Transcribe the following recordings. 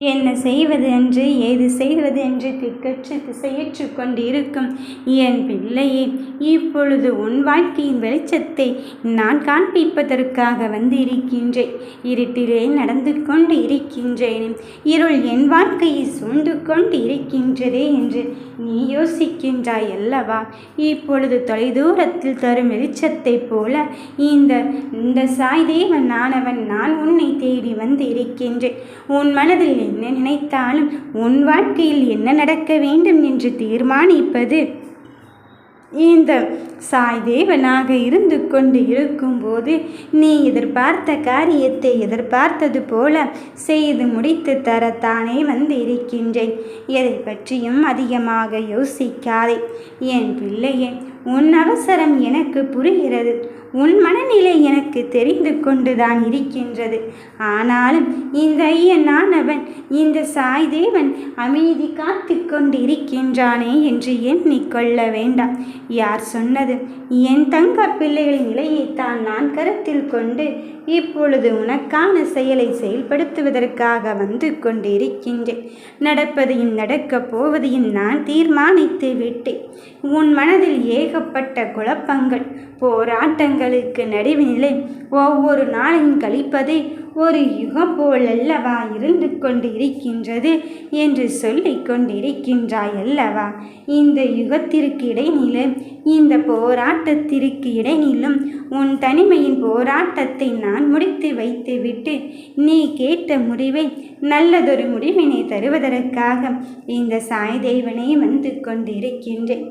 என்ன செய்வது என்று ஏது செய்வது என்று திக்கற்று திசையற்று கொண்டிருக்கும் என் பிள்ளையே இப்பொழுது உன் வாழ்க்கையின் வெளிச்சத்தை நான் காண்பிப்பதற்காக வந்து இருக்கின்றேன் இருட்டிலே நடந்து கொண்டு இருக்கின்றேன் இருள் என் வாழ்க்கையை சூழ்ந்து கொண்டு இருக்கின்றதே என்று நீ யோசிக்கின்றாய் அல்லவா இப்பொழுது தொலைதூரத்தில் தரும் வெளிச்சத்தைப் போல இந்த இந்த சாய்தேவன் நானவன் நான் உன்னை தேடி வந்து இருக்கின்றேன் உன் மனதில் என்ன நினைத்தாலும் உன் வாழ்க்கையில் என்ன நடக்க வேண்டும் என்று தீர்மானிப்பது. இந்த சாய் தேவனாக இருந்து கொண்டு இருக்கும்போது நீ எதிர்பார்த்த காரியத்தை எதிர்பார்த்தது போல செய்து முடித்து தரத்தானே வந்து இருக்கின்றேன் எதை பற்றியும் அதிகமாக யோசிக்காதே. என் பிள்ளையே உன் அவசரம் எனக்கு புரிகிறது. உன் மனநிலை எனக்கு தெரிந்து கொண்டுதான் இருக்கின்றது. ஆனாலும் இந்த ஐயனானவன் இந்த சாய் தேவன் அமைதி காத்து கொண்டு இருக்கின்றானே என்று எண்ணிக்கொள்ள வேண்டாம். யார் சொன்னது? என் தங்க பிள்ளைகளின் நிலையைத்தான் நான் கருத்தில் கொண்டு இப்பொழுது உனக்கான செயலை செயல்படுத்துவதற்காக வந்து கொண்டிருக்கின்றேன். நடப்பதையும் நடக்கப் போவதையும் நான் தீர்மானித்து விட்டேன். உன் மனதில் ஏகப்பட்ட குழப்பங்கள் போராட்டங்களுக்கு நடுவினிலே ஒவ்வொரு நாளையும் கழிப்பதே ஒரு யுகம் போல் அல்லவா இருந்து கொண்டு இருக்கின்றது என்று சொல்லி கொண்டிருக்கின்றாய் அல்லவா இந்த யுகத்திற்கு இடையிலும் இந்த போராட்டத்திற்கு இடைநிலும் உன் தனிமையின் போராட்டத்தை நான் முடித்து வைத்துவிட்டு நீ கேட்ட முடிவை நல்லதொரு முடிவினை தருவதற்காக இந்த சாய் தேவனே வந்து கொண்டிருக்கின்றேன்.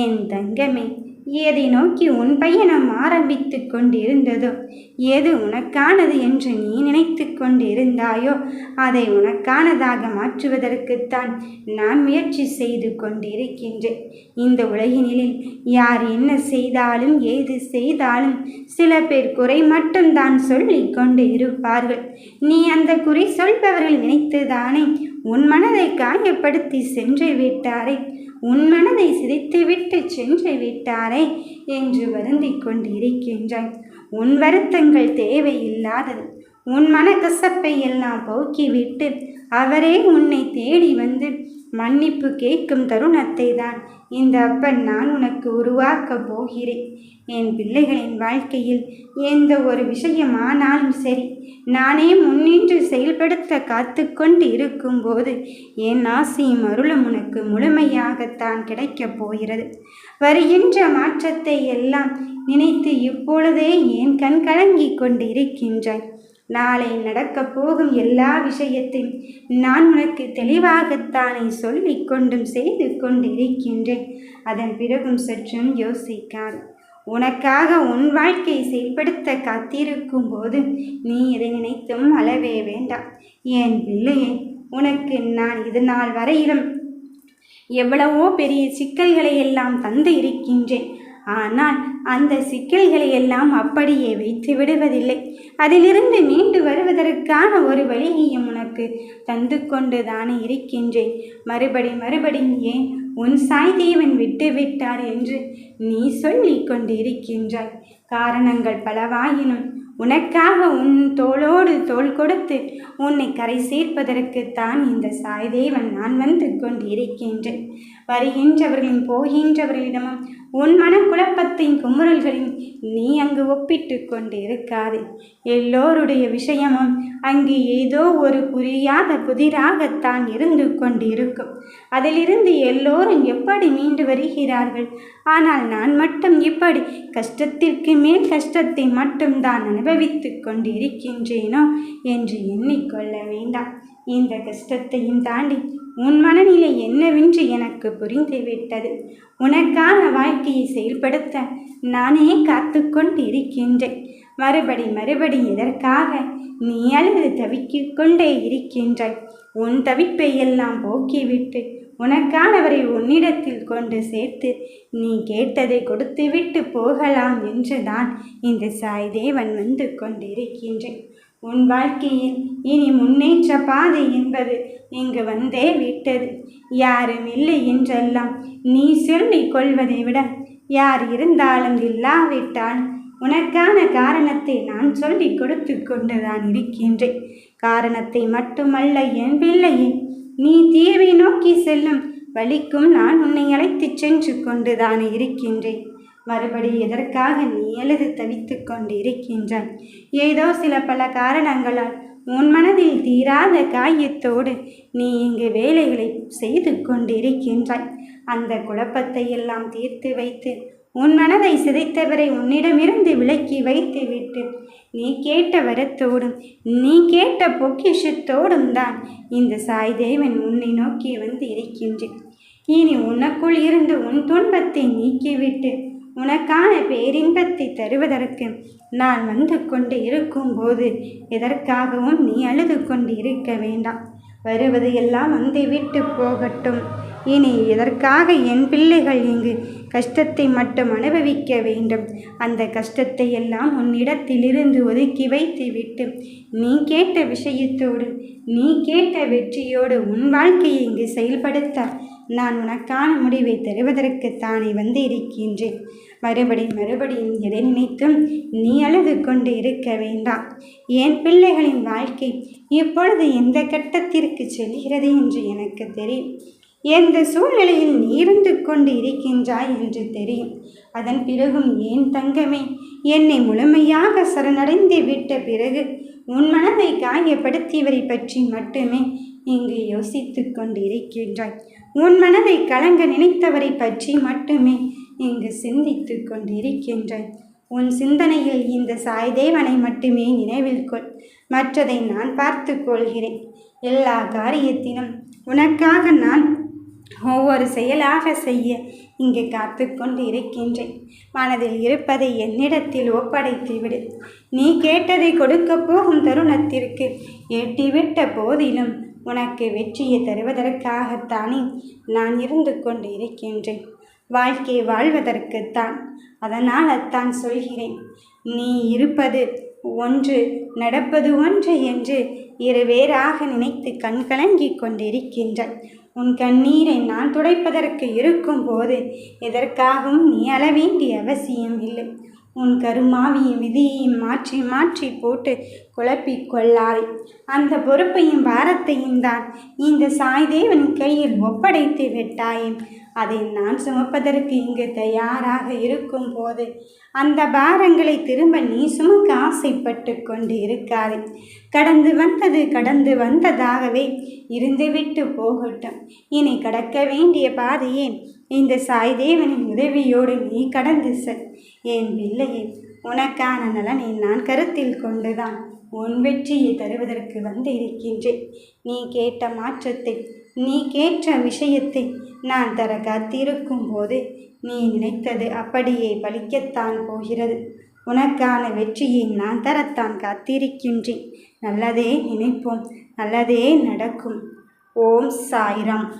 என் தங்கமே எதை நோக்கி உன் பயணம் ஆரம்பித்து கொண்டிருந்ததோ? எது உனக்கானது என்று நீ நினைத்து கொண்டிருந்தாயோ? அதை உனக்கானதாக மாற்றுவதற்குத்தான் நான் முயற்சி செய்து கொண்டிருக்கின்றேன். இந்த உலகினில் யார் என்ன செய்தாலும் ஏது செய்தாலும் சில பேர் குறை மட்டும்தான் சொல்லிக் கொண்டு இருப்பார்கள். நீ அந்த குறை சொல்பவர்கள் நினைத்துதானே? உன் மனதை காயப்படுத்தி சென்று விட்டாரே? உன் மனதை சிதைத்து விட்டு சென்று விட்டாரே என்று வருந்திக் கொண்டிருக்கின்றாய். உன் வருத்தங்கள் தேவையில்லாதது. உன் மன கசப்பை எல்லாம் போக்கிவிட்டு அவரே உன்னை தேடி வந்து மன்னிப்பு கேட்கும் தருணத்தை தான் இந்த அப்பன் நான் உனக்கு உருவாக்கப் போகிறேன். என் பிள்ளைகளின் வாழ்க்கையில் எந்த ஒரு விஷயமானாலும் சரி நானே முன்னின்று செயல்படுத்த காத்து கொண்டு இருக்கும்போது என் ஆசையும் அருளும் உனக்கு முழுமையாகத்தான் கிடைக்கப் போகிறது. வருகின்ற மாற்றத்தை எல்லாம் நினைத்து இப்பொழுதே ஏன் கண் கலங்கி கொண்டு இருக்கின்றாய் நாளை நடக்கப் போகும் எல்லா விஷயத்தையும் நான் உனக்கு தெளிவாகத்தானே சொல்லி கொண்டும் செய்து கொண்டிருக்கின்றேன். அதன் பிறகும் சற்றும் யோசிக்காது. உனக்காக உன் வாழ்க்கையை செயல்படுத்த காத்திருக்கும் போது நீ இதை நினைத்தும் அளவே வேண்டாம். என் பிள்ளையே உனக்கு நான் இது நாள் வரையிலும் எவ்வளவோ பெரிய சிக்கல்களை எல்லாம் தந்து இருக்கின்றேன். ஆனால் அந்த சிக்கல்களை எல்லாம் அப்படியே வைத்து விடுவதில்லை. அதிலிருந்து மீண்டு வருவதற்கான ஒரு வழியையும் உனக்கு தந்து கொண்டு தானே இருக்கின்றேன். மறுபடி மறுபடி ஏன் உன் சாய் தேவன் விட்டு விட்டார் என்று நீ சொல்லிக் கொண்டிருக்கின்றாய். காரணங்கள் பலவாயினும் உனக்காக உன் தோளோடு தோல் கொடுத்து உன்னை கரை சேர்ப்பதற்குத்தான் இந்த சாய்தேவன் நான் வந்து கொண்டிருக்கின்றேன். வருகின்றவர்களின் போகின்றவர்களிடமும் உன் மனக்குழப்பத்தின் குமுறல்களின் நீ அங்கு ஒப்பிட்டு கொண்டு இருக்காதே எல்லோருடைய விஷயமும் அங்கு ஏதோ ஒரு புரியாத புதிராகத்தான் இருந்து கொண்டிருக்கும். அதிலிருந்து எல்லோரும் எப்படி மீண்டு வருகிறார்கள்? ஆனால் நான் மட்டும் இப்படி கஷ்டத்திற்கு மேல் கஷ்டத்தை மட்டும்தான் அனுபவித்து கொண்டிருக்கின்றேனோ என்று எண்ணிக்கொள்ள வேண்டாம். இந்த கஷ்டத்தையும் தாண்டி உன் மனநிலை என்னவென்று எனக்கு புரிந்துவிட்டது. உனக்கான வாழ்க்கையை செயல்படுத்த நானே காத்து கொண்டு இருக்கின்றேன் மறுபடி மறுபடி இதற்காக நீ அழுது தவிக்கிக் கொண்டே இருக்கின்றாய்? உன் தவிப்பை எல்லாம் போக்கிவிட்டு உனக்கானவரை உன்னிடத்தில் கொண்டு சேர்த்து நீ கேட்டதை கொடுத்துவிட்டு போகலாம் என்றுதான் இந்த சாய் தேவன் வந்து கொண்டிருக்கின்றேன். உன் வாழ்க்கையில் இனி முன்னேற்ற பாதை என்பது இங்கு வந்தே விட்டது. யாரும் இல்லை என்றெல்லாம் நீ சொல்லிக் கொள்வதை விட யார் இருந்தாலும் இல்லாவிட்டால் உனக்கான காரணத்தை நான் சொல்லி கொடுத்து கொண்டுதான் இருக்கின்றேன். காரணத்தை மட்டுமல்ல என் பிள்ளையே நீ தீர்வை நோக்கி செல்லும் வழிக்கும் நான் உன்னை அழைத்துச் சென்று கொண்டுதான் இருக்கின்றேன். மறுபடி எதற்காக நீ எழுது தவித்து கொண்டிருக்கின்றாய் ஏதோ சில பல காரணங்களால் உன் மனதில் தீராத காயத்தோடு நீ இங்கு வேலைகளை செய்து கொண்டிருக்கின்றாய். அந்த குழப்பத்தை எல்லாம் தீர்த்து வைத்து உன் மனதை சிதைத்தவரை உன்னிடமிருந்து விலக்கி வைத்துவிட்டு நீ கேட்ட வரத்தோடும் நீ கேட்ட பொக்கிஷத்தோடும் தான் இந்த சாய்தேவன் உன்னை நோக்கி வந்து இருக்கின்றேன் இனி உனக்குள் இருந்து உன் துன்பத்தை நீக்கிவிட்டு உனக்கான பேரின்பத்தை தருவதற்கு நான் வந்து கொண்டு இருக்கும்போது எதற்காகவும் நீ அழுது கொண்டு இருக்க வேண்டாம். வருவது எல்லாம் வந்து விட்டு போகட்டும். இனி எதற்காக என் பிள்ளைகள் இங்கு கஷ்டத்தை மட்டும் அனுபவிக்க வேண்டும்? அந்த கஷ்டத்தை எல்லாம் உன்னிடத்திலிருந்து ஒதுக்கி வைத்து விட்டு நீ கேட்ட விஷயத்தோடு நீ கேட்ட வெற்றியோடு உன் வாழ்க்கையை இங்கு செயல்படுத்த நான் உனக்கான முடிவை தருவதற்கு தானே வந்து இருக்கின்றேன் மறுபடி மறுபடியும் எதை நினைத்தும் நீ அழுது கொண்டு இருக்க வேண்டாம். என் பிள்ளைகளின் வாழ்க்கை இப்பொழுது எந்த கட்டத்திற்கு செல்கிறது என்று எனக்கு தெரியும். எந்த சூழ்நிலையில் நீ இருந்து கொண்டு இருக்கின்றாய் என்று தெரியும். அதன் பிறகும் ஏன் தங்கமே? என்னை முழுமையாக சரணடைந்து விட்ட பிறகு உன் மனதை காயப்படுத்தியவரை பற்றி மட்டுமே இங்கு யோசித்து கொண்டு இருக்கின்றாய் உன் மனதை கலங்க நினைத்தவரை பற்றி மட்டுமே இங்கு சிந்தித்து கொண்டிருக்கின்றாய். உன் சிந்தனையில் இந்த சாய்தேவனை மட்டுமே நினைவில் கொள். மற்றதை நான் பார்த்து கொள்கிறேன். எல்லா காரியத்திலும் உனக்காக நான் ஒவ்வொரு செயலாக செய்ய இங்கு காத்து கொண்டு இருக்கின்றேன் மனதில் இருப்பதை என்னிடத்தில் ஒப்படைத்து விடு. நீ கேட்டதை கொடுக்கப் போகும் தருணத்திற்கு எட்டிவிட்ட போதிலும் உனக்கு வெற்றியை தருவதற்காகத்தானே நான் இருந்து கொண்டு இருக்கின்றேன் வாழ்க்கை வாழ்வதற்குத்தான். அதனால் அத்தான் சொல்கிறேன். நீ இருப்பது ஒன்று நடப்பது ஒன்று என்று இருவேறாக நினைத்து கண்கலங்கி கொண்டிருக்கின்றாய். உன் கண்ணீரை நான் துடைப்பதற்கு இருக்கும் போது எதற்காகவும் நீ அள வேண்டிய அவசியம் இல்லை. உன் கருமாவியும் விதியையும் மாற்றி மாற்றி போட்டு குழப்பிக் கொள்ளாதே. அந்த பொறுப்பையும் பாரத்தையும் தான் இந்த சாய்தேவன் கையில் ஒப்படைத்து விட்டாயே. அதை நான் சுமப்பதற்கு இங்கு தயாராக இருக்கும் போது அந்த பாரங்களை திரும்ப நீ சுமக்க ஆசைப்பட்டு கொண்டு இருக்காதே. கடந்து வந்தது கடந்து வந்ததாகவே இருந்துவிட்டு போகட்டும். இனி கடக்க வேண்டிய பாதையே இந்த சாய்தேவனின் உதவியோடு நீ கடந்து செல். என் பிள்ளையே உனக்கான நலனை நான் கருத்தில் கொண்டுதான் உன் வெற்றியை தருவதற்கு வந்து இருக்கின்றேன் நீ கேட்ட மாற்றத்தை நீ கேட்ட விஷயத்தை நான் தர காத்திருக்கும் போது நீ நினைத்தது அப்படியே பலிக்கத்தான் போகிறது. உனக்கான வெற்றியை நான் தரத்தான் காத்திருக்கின்றேன். நல்லதே நினைப்போம் நல்லதே நடக்கும். ஓம் சாய்ராம்.